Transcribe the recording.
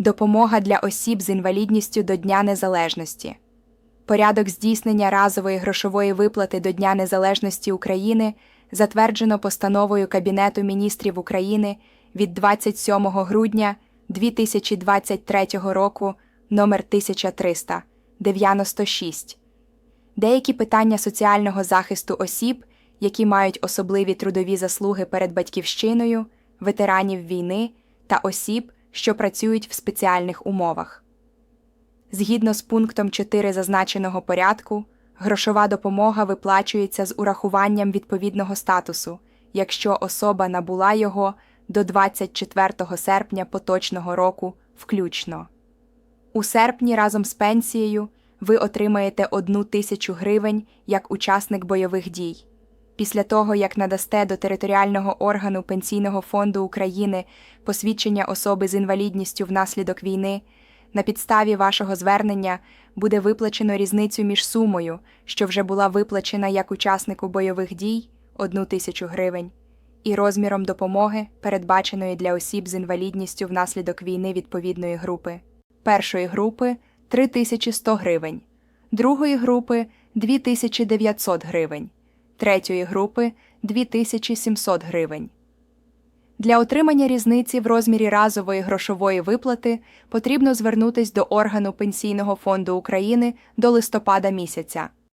Допомога для осіб з інвалідністю до Дня Незалежності. Порядок здійснення разової грошової виплати до Дня Незалежності України затверджено постановою Кабінету міністрів України від 27 грудня 2023 року номер 1300 96. Деякі питання соціального захисту осіб, які мають особливі трудові заслуги перед батьківщиною, ветеранів війни та осіб, що працюють в спеціальних умовах. Згідно з пунктом 4 зазначеного порядку, грошова допомога виплачується з урахуванням відповідного статусу, якщо особа набула його до 24 серпня поточного року включно. У серпні разом з пенсією ви отримаєте одну тисячу гривень як учасник бойових дій. Після того, як надасте до територіального органу Пенсійного фонду України посвідчення особи з інвалідністю внаслідок війни, на підставі вашого звернення буде виплачено різницю між сумою, що вже була виплачена як учаснику бойових дій одну тисячу гривень, і розміром допомоги, передбаченої для осіб з інвалідністю внаслідок війни відповідної групи. Першої групи 3100 гривень, другої групи 2900 гривень, третьої групи 2700 гривень. Для отримання різниці в розмірі разової грошової виплати потрібно звернутись до органу Пенсійного фонду України до листопада місяця.